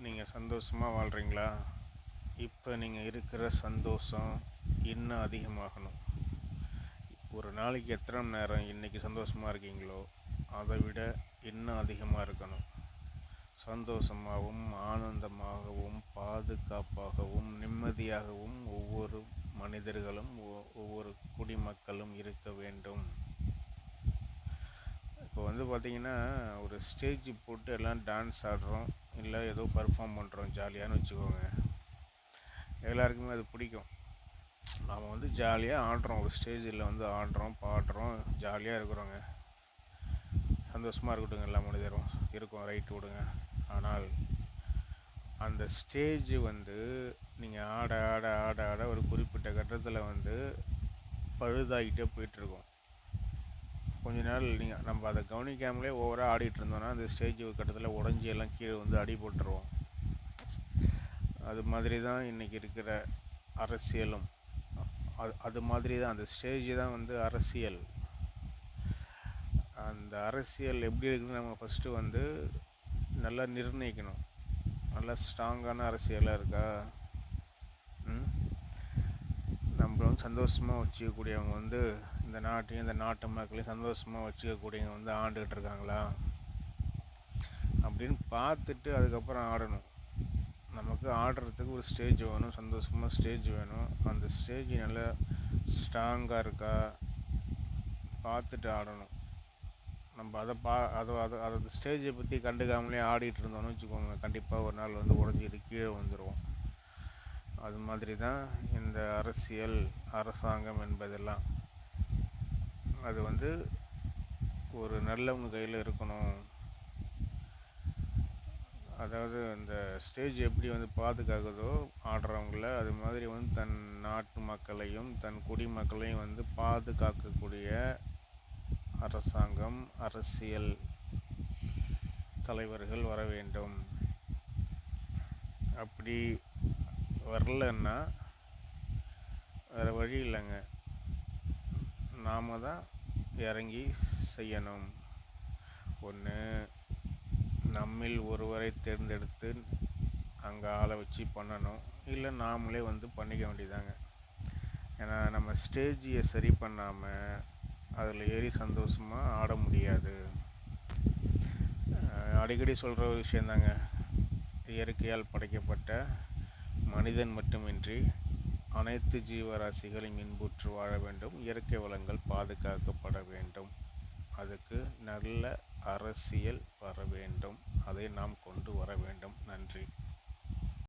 நீங்கள் சந்தோஷமாக வாழ்கிறீங்களா இப்போ நீங்கள் இருக்கிற சந்தோஷம் இன்னும் அதிகமாகணும். ஒரு நாளைக்கு எத்தனை மணி நேரம் இன்றைக்கி சந்தோஷமாக இருக்கீங்களோ அதை விட இன்னும் அதிகமாக இருக்கணும். சந்தோஷமாகவும் ஆனந்தமாகவும் பாதுகாப்பாகவும் நிம்மதியாகவும் ஒவ்வொரு மனிதர்களும் ஒ- ஒவ்வொரு குடிமக்களும் இருக்க வேண்டும். இப்போ வந்து பார்த்தீங்கன்னா ஒரு ஸ்டேஜ் போட்டு எல்லாம் டான்ஸ் ஆடுறோம் இல்லை ஏதோ பர்ஃபார்ம் பண்ணுறோம் ஜாலியான்னு வச்சுக்கோங்க. எல்லாருக்குமே அது பிடிக்கும். நாம் வந்து ஜாலியாக ஆடுறோம். ஒரு ஸ்டேஜில் வந்து ஆடுறோம் பாடுறோம் ஜாலியாக இருக்கிறோங்க. சந்தோஷமாக இருக்கட்டும் எல்லா மனிதரும். இருக்கும் ரைட்டு விடுங்க. ஆனால் அந்த ஸ்டேஜ் வந்து நீங்கள் ஆட ஆட ஆட ஆட ஒரு குறிப்பிட்ட கட்டத்தில் வந்து பழுதாகிட்டே போயிட்டுருக்கோம் கொஞ்ச நாள் நீங்கள் நம்ம அதை கவனிக்காமலே ஓவராக ஆடிட்டு இருந்தோம்னா அந்த ஸ்டேஜ் கட்டத்தில் உடஞ்சி எல்லாம் கீழே வந்து அடி போட்டுருவோம். அது மாதிரி தான் இன்றைக்கி இருக்கிற அரசியலும். அது அது மாதிரி தான் அந்த ஸ்டேஜ் தான் வந்து அரசியல். அந்த அரசியல் எப்படி இருக்குன்னு நம்ம ஃபஸ்ட்டு வந்து நல்லா நிர்ணயிக்கணும். நல்லா ஸ்ட்ராங்கான அரசியலாக இருக்கா? ம்? நம்மளும் சந்தோஷமாக வச்சுக்கக்கூடியவங்க வந்து இந்த நாட்டையும் இந்த நாட்டு மக்களையும் சந்தோஷமாக வச்சுக்கக்கூடியவங்க வந்து ஆண்டுகிட்டு இருக்காங்களா? அப்படின்னு பார்த்துட்டு அதுக்கப்புறம் ஆடணும். நமக்கு ஆடுறதுக்கு ஒரு ஸ்டேஜ் வேணும் சந்தோஷமாக ஸ்டேஜ் வேணும். அந்த ஸ்டேஜ் நல்லா ஸ்ட்ராங்காக இருக்கா? பார்த்துட்டு ஆடணும். நம்ம அதை பா அதை அதை அதை ஸ்டேஜை பற்றி கண்டுக்காமலே ஆடிட்டு இருந்தோம்னு வச்சுக்கோங்க. கண்டிப்பாக ஒரு நாள் வந்து உடஞ்சிட்டு கீழே வந்துடுவோம் அது மாதிரி தான் இந்த அரசியல் அரசாங்கம் என்பதெல்லாம். அது வந்து ஒரு நல்லவங்க கையில் இருக்கணும். அதாவது அந்த ஸ்டேஜ் எப்படி வந்து பாதுகாக்குதோ ஆடுறவங்கள அது மாதிரி வந்து தன் நாட்டு மக்களையும் தன் குடிமக்களையும் வந்து பாதுகாக்கக்கூடிய அரசாங்கம் அரசியல் தலைவர்கள் வர வேண்டும். அப்படி வரலன்னா வேறு வழி இல்லைங்க. நாம தான் இறங்கி செய்யணும். ஒன்று நம்மில் ஒருவரை தேர்ந்தெடுத்து அங்கே ஆளை வச்சு பண்ணணும். இல்லை நாமளே வந்து பண்ணிக்க வேண்டியதாங்க. ஏன்னா நம்ம ஸ்டேஜியை சரி பண்ணாமல் அதில் ஏறி சந்தோஷமாக ஆட முடியாது. அடிக்கடி சொல்கிற ஒரு விஷயந்தாங்க. இயற்கையால் படைக்கப்பட்ட மனிதன் மட்டுமின்றி அனைத்து ஜீவராசிகளும் இன்புற்று வாழ வேண்டும். இயற்கை வளங்கள் பாதுகாக்கப்பட வேண்டும். அதுக்கு நல்ல அரசியல் வர வேண்டும். அதை நாம் கொண்டு வர வேண்டும். நன்றி.